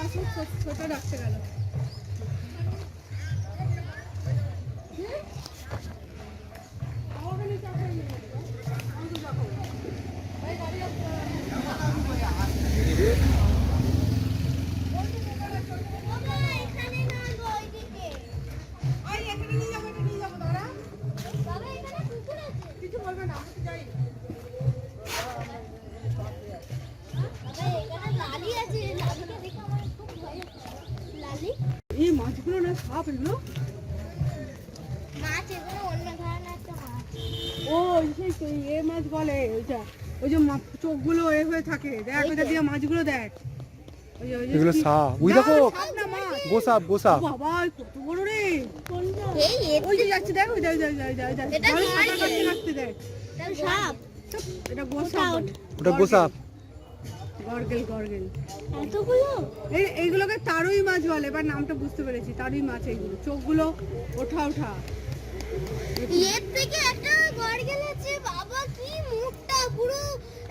আসুক ছোট রাখতে গেল। এখানে না গো ওইদিকে আই এখানে নিয়ে যাব এটা নিয়ে যাব দাঁড়া বাবা এখানে কুকুর আছে কিছু বলবে না আমি তো যাই বাবা এখানে লালি আছে লালিকে দেখে আমার খুব ভয় হচ্ছে লালি এই মাছগুলো না সাপ এগুলো মাছ এগুলো অন্য ধরনের একটা মাছ। ও সেই এ মাছ বলে ওইটা ওই যে চোখগুলো এ হয়ে থাকে। দেখ ওইটা দিয়ে মাছগুলো দেখ। এগুলো সাপ। ওই দেখো গোসাপ গোসাপ বাবা কত বড় রে। ওই যে যাচ্ছে দেখ ওই দেখ দেখ, দেখ, দেখ। এটা সাপ। এটা গোসাপ। ওটা গোসাপ। গর্গেল গর্গেল। এতগুলো? এই এইগুলোকে তারুই মাছ বলে এবার নামটা বুঝতে পেরেছি তারুই মাছ এইগুলো। চোখগুলো ওঠা ওঠা। এর থেকে একটা গড় গেলেছে বাবা কি মুখটা পুরো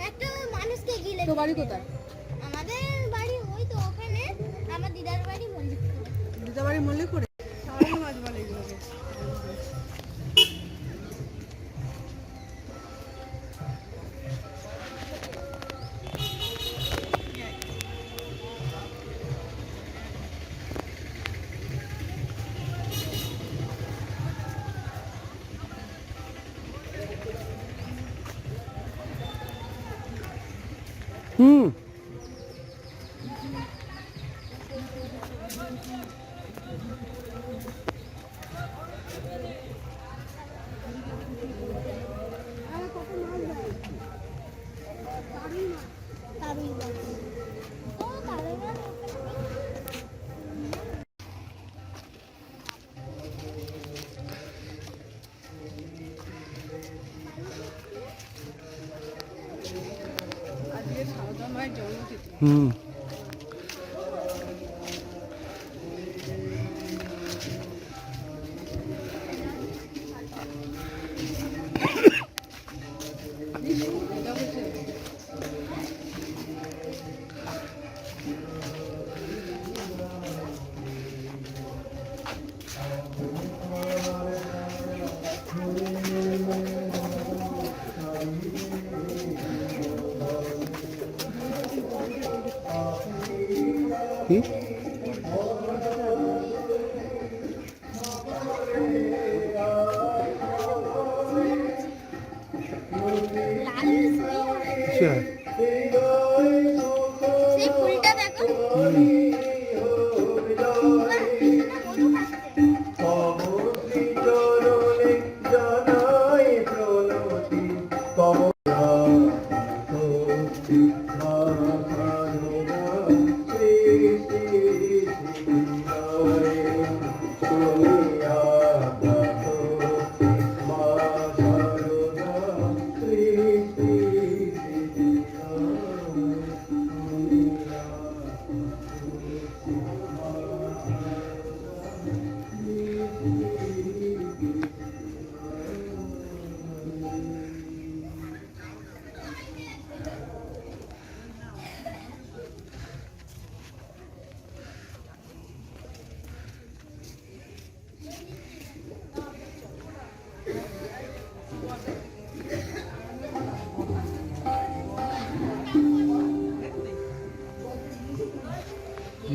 একটা মানুষকে গিলে তো বাড়ি কোথায়? আমাদের বাড়ি ওই তো ওখানে আমার দিদার বাড়ি মল্লিকপুর। দিদাবাড়ি মল্লিক করে 嗯。嗯。কি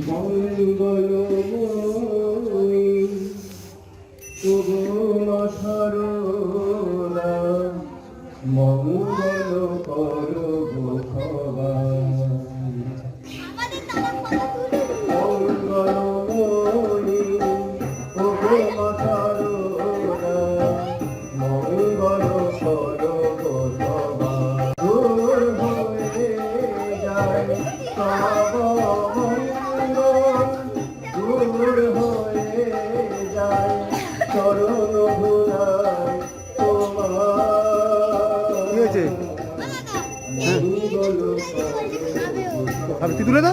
মঙ্গলময়ী সুগুণ সরলা মঙ্গল কর ভগবান। তুই তুলে দা।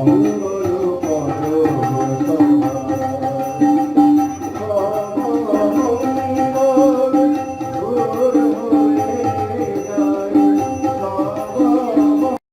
Oh.